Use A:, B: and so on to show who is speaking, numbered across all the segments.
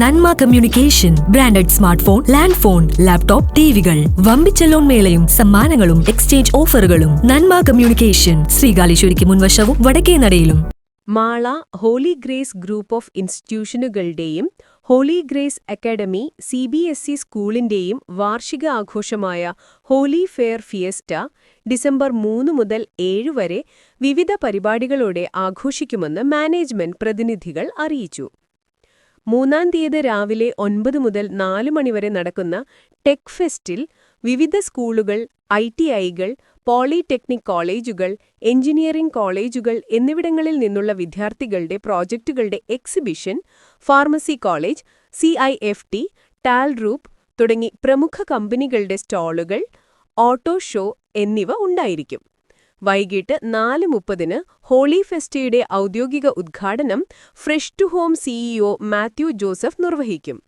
A: Nanma communication branded smart phone land phone laptop ടിവികൾ. വമ്പിച്ച loan മേളയും സമ്മാനങ്ങളും exchange ഓഫറുകളും. നന്മ കമ്മ്യൂണിക്കേഷൻ ശ്രീകാലേശ്വരിക്ക് മുൻവശവും വടക്കേ നടയിലും.
B: Mala Holy Grace Group of ഇൻസ്റ്റിറ്റ്യൂഷനുകളുടെയും Holy Grace Academy C B S E സ്കൂളിന്റെയും വാർഷിക ആഘോഷമായ ഹോളി ഫെയർ ഫിയസ്റ്റ ഡിസംബർ മൂന്ന് മുതൽ ഏഴ് വരെ വിവിധ പരിപാടികളോടെ ആഘോഷിക്കുമെന്ന് മാനേജ്മെന്റ് പ്രതിനിധികൾ അറിയിച്ചു. മൂന്നാം തീയതി രാവിലെ ഒൻപത് മുതൽ നാല് മണിവരെ നടക്കുന്ന ടെക് ഫെസ്റ്റിൽ വിവിധ സ്കൂളുകൾ ഐ ടി ഐകൾ പോളിടെക്നിക് കോളേജുകൾ എഞ്ചിനീയറിംഗ് കോളേജുകൾ എന്നിവിടങ്ങളിൽ നിന്നുള്ള വിദ്യാർത്ഥികളുടെ പ്രോജക്റ്റുകളുടെ exhibition pharmacy college C I F T Talrop തുടങ്ങി പ്രമുഖ കമ്പനികളുടെ സ്റ്റാളുകൾ ഓട്ടോ ഷോ എന്നിവ ഉണ്ടായിരിക്കും. വൈകിട്ട് നാല് മുപ്പതിന് ഹോളി ഫെസ്റ്റയുടെ ഔദ്യോഗിക ഉദ്ഘാടനം Fresh to Home CEO Mathew Joseph നിർവഹിക്കും.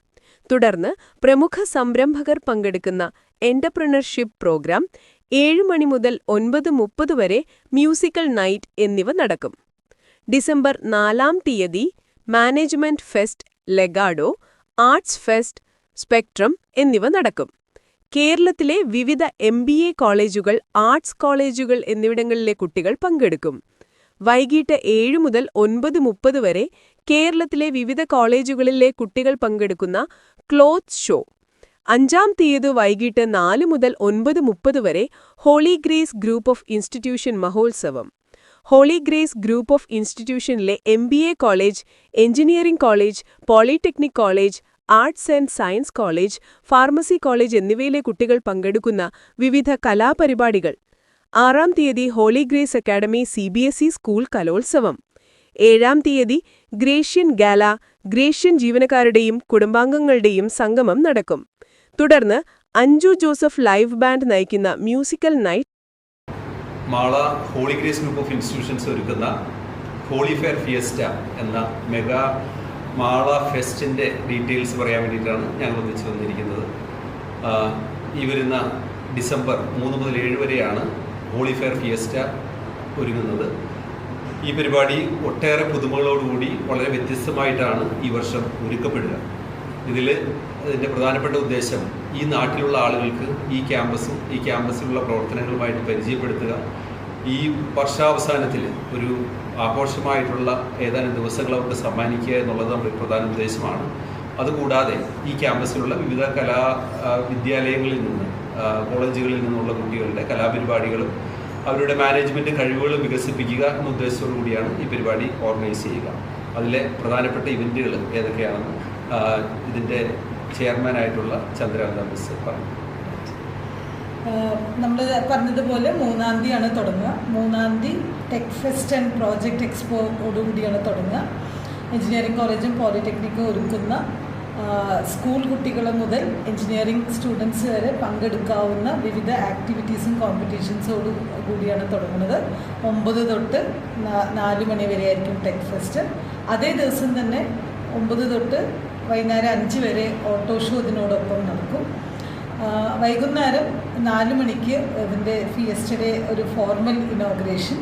B: തുടർന്ന് പ്രമുഖ സംരംഭകർ പങ്കെടുക്കുന്ന എന്റർപ്രണർഷിപ്പ് പ്രോഗ്രാം ഏഴ് മണി മുതൽ ഒൻപത് മുപ്പത് വരെ മ്യൂസിക്കൽ നൈറ്റ് എന്നിവ നടക്കും. ഡിസംബർ നാലാം തീയതി management fest Legado arts fest spectrum എന്നിവ നടക്കും. കേരളത്തിലെ വിവിധ എം കോളേജുകൾ ആർട്സ് കോളേജുകൾ എന്നിവിടങ്ങളിലെ കുട്ടികൾ പങ്കെടുക്കും. വൈകിട്ട് ഏഴ് മുതൽ ഒൻപത് മുപ്പത് വരെ കേരളത്തിലെ വിവിധ കോളേജുകളിലെ കുട്ടികൾ പങ്കെടുക്കുന്ന ക്ലോത്ത് ഷോ. അഞ്ചാം തീയതി വൈകിട്ട് നാല് മുതൽ ഒൻപത് മുപ്പത് വരെ Holy Grace Group of Institution മഹോത്സവം. Holy grace group of ഇൻസ്റ്റിറ്റ്യൂഷനിലെ A college engineering college polytechnic college arts and science college pharmacy college എന്നിവയിലെ കുട്ടികൾ പങ്കെടുക്കുന്ന വിവിധ കലാപരിപാടികൾ. ആറാം തീയതി Holy Grace Academy C B S E school കലോത്സവം. ഏഴാം തീയതി ഗ്രേഷ്യൻ ഗാല ഗ്രേഷ്യൻ ജീവനക്കാരുടെയും കുടുംബാംഗങ്ങളുടെയും സംഗമം നടക്കും. തുടർന്ന് അഞ്ജു ജോസഫ് ലൈവ് ബാൻഡ് നയിക്കുന്ന musical night
C: Mala holy grace group of institutions ഒരുക്കുന്ന ഹോളി ഫെയർ ഫിയസ്റ്റ എന്ന മെഗാ മാള ഫെസ്റ്റിന്റെ ഡീറ്റെയിൽസ് പറയാൻ വേണ്ടിയിട്ടാണ് ഞങ്ങൾ ഒന്നിച്ച് വന്നിരിക്കുന്നത്. ഈ വരുന്ന ഡിസംബർ മൂന്ന് മുതൽ ഏഴ് വരെയാണ് ഹോളി ഫെയർ ഫിയസ്റ്റ ഒരുങ്ങുന്നത്. ഈ പരിപാടി ഒട്ടേറെ പുതുമകളോടുകൂടി വളരെ വ്യത്യസ്തമായിട്ടാണ് ഈ വർഷം ഒരുക്കപ്പെടുക. ഇതിൽ ഇതിന്റെ പ്രധാനപ്പെട്ട ഉദ്ദേശം ഈ നാട്ടിലുള്ള ആളുകൾക്ക് ഈ ക്യാമ്പസും ഈ ക്യാമ്പസിലുള്ള പ്രവർത്തനങ്ങളുമായിട്ട് പരിചയപ്പെടുത്തുക ഈ വർഷാവസാനത്തിൽ ഒരു ആഘോഷമായിട്ടുള്ള ഏതാനും ദിവസങ്ങൾ അവർക്ക് സമ്മാനിക്കുക എന്നുള്ളത് നമ്മുടെ പ്രധാന ഉദ്ദേശമാണ്. അതുകൂടാതെ ഈ ക്യാമ്പസിലുള്ള വിവിധ കലാ വിദ്യാലയങ്ങളിൽ നിന്ന് കോളേജുകളിൽ നിന്നുള്ള കുട്ടികളുടെ കലാപരിപാടികളും അവരുടെ മാനേജ്മെന്റ് കഴിവുകൾ വികസിപ്പിക്കുക എന്ന ഉദ്ദേശത്തോടു കൂടിയാണ് ഈ പരിപാടി ഓർഗനൈസ് ചെയ്യുക. അതിലെ പ്രധാനപ്പെട്ട ഇവന്റുകൾ ഏതൊക്കെയാണെന്ന് ഇതിന്റെ ചെയർമാനായിട്ടുള്ള ചന്ദ്രാനന്ദ മിസ് പറഞ്ഞു.
D: നമ്മൾ പറഞ്ഞതുപോലെ മൂന്നാം തീയതിയാണ് തുടങ്ങുക. മൂന്നാം തീയതി ടെക് ഫെസ്റ്റ് ആൻഡ് പ്രോജക്റ്റ് എക്സ്പോയോടുകൂടിയാണ് തുടങ്ങുക. എഞ്ചിനീയറിംഗ് കോളേജും പോളിടെക്നിക്കും ഒരുക്കുന്ന സ്കൂൾ കുട്ടികൾ മുതൽ എഞ്ചിനീയറിംഗ് സ്റ്റുഡൻസ് വരെ പങ്കെടുക്കാവുന്ന വിവിധ ആക്ടിവിറ്റീസും കോമ്പറ്റീഷൻസോട് കൂടിയാണ് തുടങ്ങുന്നത്. ഒമ്പത് തൊട്ട് നാല് മണി വരെ ആയിരിക്കും ടെക് ഫെസ്റ്റ് അതേ ദിവസം തന്നെ ഒമ്പത് തൊട്ട് വൈകുന്നേരം അഞ്ച് വരെ ഓട്ടോ ഷോ ഇതിനോടൊപ്പം നടക്കും. വൈകുന്നേരം നാല് മണിക്ക് ഇതിന്റെ ഫിയസ്റ്റഡേ ഒരു ഫോർമൽ ഇനോഗ്രേഷൻ.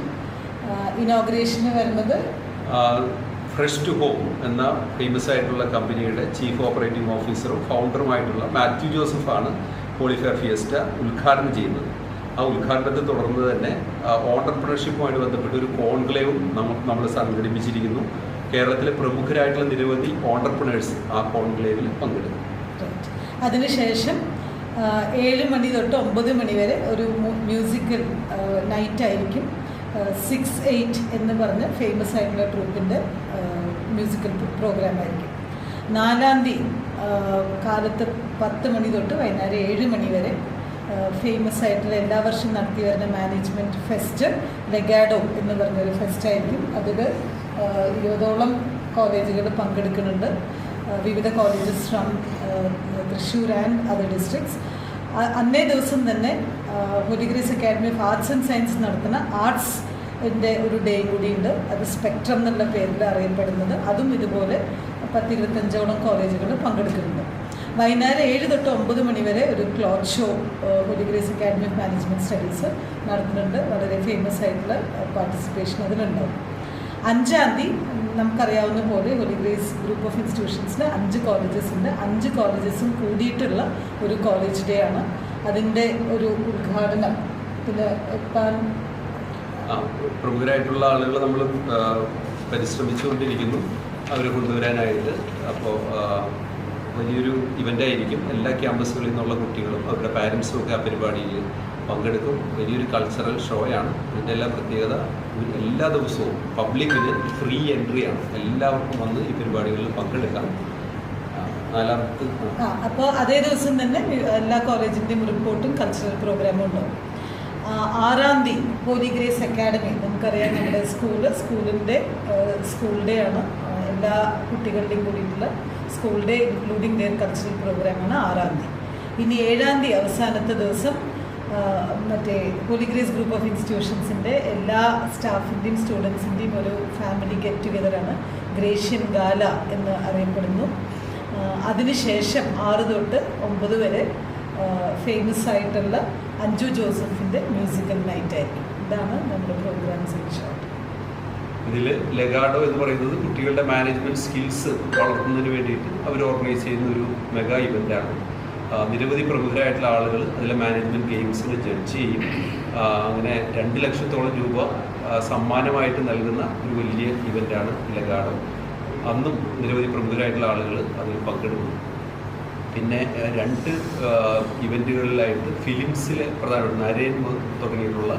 D: ഇനോഗ്രേഷന് വരുന്നത്
C: ഫ്രഷ് ടു ഹോം എന്ന ഫേമസ് ആയിട്ടുള്ള കമ്പനിയുടെ ചീഫ് ഓപ്പറേറ്റിംഗ് ഓഫീസറും ഫൗണ്ടറുമായിട്ടുള്ള മാത്യു ജോസഫാണ് ഹോളിഫെയർ ഫിയസ്റ്റ ഉദ്ഘാടനം ചെയ്യുന്നത്. ആ ഉദ്ഘാടനത്തെ തുടർന്ന് തന്നെ ഓണ്ടർപ്രണർഷിപ്പുമായിട്ട് ബന്ധപ്പെട്ട് ഒരു കോൺക്ലേവും നമ്മൾ നമ്മൾ സംഘടിപ്പിച്ചിരിക്കുന്നു. കേരളത്തിലെ പ്രമുഖരായിട്ടുള്ള നിരവധി ഓണ്ടർപ്രണേഴ്സ് ആ കോൺക്ലേവിൽ പങ്കെടുക്കും.
D: അതിനുശേഷം ഏഴ് മണി തൊട്ട് ഒമ്പത് മണി വരെ ഒരു മ്യൂസിക്കൽ നൈറ്റ് ആയിരിക്കും. സിക്സ് എയ്റ്റ് എന്ന് പറഞ്ഞ് ഫേമസ് ആയിട്ടുള്ള ട്രൂപ്പിന്റെ മ്യൂസിക്കൽ പ്രോഗ്രാം ആയിരിക്കും. നാലാം തീയതി കാലത്ത് പത്ത് മണി തൊട്ട് വൈകുന്നേരം ഏഴ് മണി വരെ ഫേമസ് ആയിട്ടുള്ള എല്ലാ വർഷവും നടത്തി വരുന്ന മാനേജ്മെന്റ് ഫെസ്റ്റ് ലെഗാഡോ എന്ന് പറഞ്ഞൊരു ഫെസ്റ്റായിരിക്കും അതിൽ ഇരുപതോളം കോളേജുകൾ പങ്കെടുക്കുന്നുണ്ട്. വിവിധ colleges from Thrissur and other districts അന്നേ ദിവസം തന്നെ Holy Grace Academy of Arts and Science നടത്തുന്ന ആർട്സ് ന്റെ ഒരു ഡേ കൂടിയുണ്ട്. അത് സ്പെക്ട്രം എന്നുള്ള പേരിൽ അറിയപ്പെടുന്നത്. അതും ഇതുപോലെ പത്തിരുപത്തഞ്ചോളം കോളേജുകൾ പങ്കെടുക്കുന്നുണ്ട്. വൈകുന്നേരം ഏഴ് തൊട്ട് ഒമ്പത് മണി വരെ ഒരു cloth show Holy Grace Academy of Management Studies നടത്തുന്നുണ്ട്. വളരെ ഫേമസ് ആയിട്ടുള്ള പാർട്ടിസിപ്പേഷൻ അതിലുണ്ടാവും. അഞ്ചാം തീയതി നമുക്കറിയാവുന്ന പോലെ ഹോളി ഗ്രേസ് ഗ്രൂപ്പ് ഓഫ് ഇൻസ്റ്റിറ്റ്യൂഷൻസിന് അഞ്ച് കോളേജസ് ഉണ്ട്. അഞ്ച് കോളേജസും കൂടിയിട്ടുള്ള ഒരു കോളേജ് ഡേ ആണ്. അതിന്റെ ഒരു ഉദ്ഘാടനം. പിന്നെ
C: പ്രമുഖരായിട്ടുള്ള ആളുകൾ നമ്മൾ പരിശ്രമിച്ചുകൊണ്ടിരിക്കുന്നു. അവരെ കൊണ്ടുവരാനായിട്ട്. അപ്പോൾ വലിയൊരു ഇവന്റ് ആയിരിക്കും. എല്ലാ ക്യാമ്പസുകളിൽ നിന്നുള്ള കുട്ടികളും അവരുടെ പാരൻസും ഒക്കെ ആ പരിപാടിയിൽ പങ്കെടുക്കും. വലിയൊരു കൾച്ചറൽ ഷോയാണ് ഇതിന്റെ എല്ലാ പ്രത്യേകത എല്ലാ ദിവസവും പബ്ലിക്കിന് ഫ്രീ എൻട്രി ആണ്. എല്ലാവർക്കും വന്ന് ഈ പരിപാടികളിൽ പങ്കെടുക്കാം. നാലാമത്തെ
D: അപ്പോൾ അതേ ദിവസം തന്നെ എല്ലാ കോളേജിന്റെയും റിപ്പോർട്ടും കൾച്ചറൽ പ്രോഗ്രാമും ഉണ്ടാവും. ആറാം തീയതി ഹോലി ഗ്രേസ് അക്കാഡമി നമുക്കറിയാം നമ്മുടെ സ്കൂൾ സ്കൂളിന്റെ സ്കൂൾ ഡേ ആണ്. എല്ലാ കുട്ടികളുടെയും കൂടിയിട്ടുള്ള school day including their cultural പ്രോഗ്രാമാണ് ആറാം തീയതി. ഇനി ഏഴാം തീയതി അവസാനത്തെ ദിവസം മറ്റേ ഹോലി ഗ്രേസ് ഗ്രൂപ്പ് ഓഫ് ഇൻസ്റ്റിറ്റ്യൂഷൻസിന്റെ എല്ലാ സ്റ്റാഫിന്റെയും സ്റ്റുഡൻസിന്റെയും ഒരു ഫാമിലി ഗെറ്റ് ടുഗെദറാണ് ഗ്രേഷ്യൻ ഗാല എന്ന് അറിയപ്പെടുന്നു. അതിനുശേഷം ആറ് തൊട്ട് ഒമ്പത് വരെ ഫേമസ് ആയിട്ടുള്ള അഞ്ജു ജോസഫിന്റെ മ്യൂസിക്കൽ നൈറ്റ് ആയിരിക്കും. ഇതാണ് നമ്മുടെ പ്രോഗ്രാം സെക്ഷൻ
C: ഇതിൽ ലെഗാഡോ എന്ന് പറയുന്നത് കുട്ടികളുടെ മാനേജ്മെന്റ് സ്കിൽസ് വളർത്തുന്നതിന് വേണ്ടിയിട്ട് അവർ ഓർഗനൈസ് ചെയ്യുന്ന ഒരു മെഗാ ഇവന്റാണ് നിരവധി പ്രമുഖരായിട്ടുള്ള ആളുകൾ അതിലെ മാനേജ്മെന്റ് ഗെയിംസിന് ജഡ്ജ് ചെയ്യും. അങ്ങനെ രണ്ട് ലക്ഷത്തോളം രൂപ സമ്മാനമായിട്ട് നൽകുന്ന ഒരു വലിയ ഇവന്റാണ് ഇലഗാഡം അന്നും നിരവധി പ്രമുഖരായിട്ടുള്ള ആളുകൾ അതിൽ പങ്കെടുക്കുന്നു. പിന്നെ രണ്ട് ഇവന്റുകളിലായിട്ട് ഫിലിംസിലെ പ്രധാന നരേൻ തുടങ്ങിയിട്ടുള്ള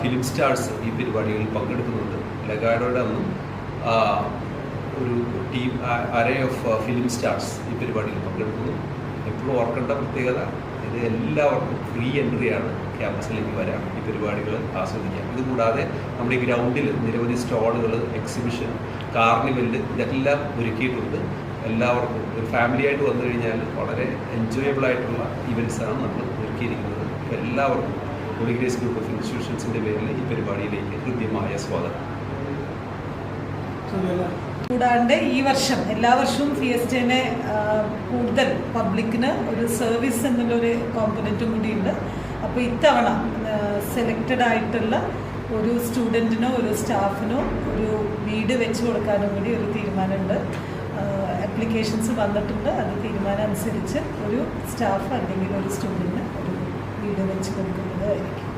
C: ഫിലിം സ്റ്റാർസ് ഈ പരിപാടികളിൽ പങ്കെടുക്കുന്നുണ്ട്. ലഗാഡോയുടെ അന്നും ഒരു ടീം അരേ ഓഫ് ഫിലിം സ്റ്റാർസ് ഈ പരിപാടിയിൽ പങ്കെടുക്കുന്നു. എപ്പോഴും ഓർക്കേണ്ട പ്രത്യേകത ഇത് എല്ലാവർക്കും ഫ്രീ എൻട്രിയാണ് ക്യാമ്പസിലേക്ക് വരാം. ഈ പരിപാടികൾ ആസ്വദിക്കാം. ഇതുകൂടാതെ നമ്മുടെ ഈ ഗ്രൗണ്ടിൽ നിരവധി സ്റ്റോളുകൾ എക്സിബിഷൻ കാർണിവൽ ഇതെല്ലാം ഒരുക്കിയിട്ടുണ്ട്. എല്ലാവർക്കും ഒരു ഫാമിലി ആയിട്ട് വന്നു കഴിഞ്ഞാൽ വളരെ എൻജോയബിൾ ആയിട്ടുള്ള ഇവന്റ്സാണ് നമ്മൾ ഒരുക്കിയിരിക്കുന്നത്. എല്ലാവർക്കും ഹോളി ഗ്രേസ് ഗ്രൂപ്പ് ഓഫ് ഇൻസ്റ്റിറ്റ്യൂഷൻസിന്റെ പേരിൽ ഈ പരിപാടിയിലേക്ക് ഹൃദ്യമായ സ്വാഗതം.
D: കൂടാണ്ട് ഈ വർഷം എല്ലാ വർഷവും ഫിയസ്റ്റേനെ കൂടുതൽ പബ്ലിക്കിന് ഒരു സർവീസ് എന്നുള്ളൊരു കോമ്പനന്റും കൂടിയുണ്ട്. അപ്പോൾ ഇത്തവണ സെലക്റ്റഡ് ആയിട്ടുള്ള ഒരു സ്റ്റുഡന്റിനോ ഒരു സ്റ്റാഫിനോ ഒരു വീട് വെച്ച് കൊടുക്കാനും കൂടി ഒരു തീരുമാനമുണ്ട്. അപ്ലിക്കേഷൻസ് വന്നിട്ടുണ്ട്. അത് തീരുമാനം അനുസരിച്ച് ഒരു സ്റ്റാഫ് അല്ലെങ്കിൽ ഒരു സ്റ്റുഡന്റിന് ഒരു വീട് വെച്ച് കൊടുക്കുന്നതായിരിക്കും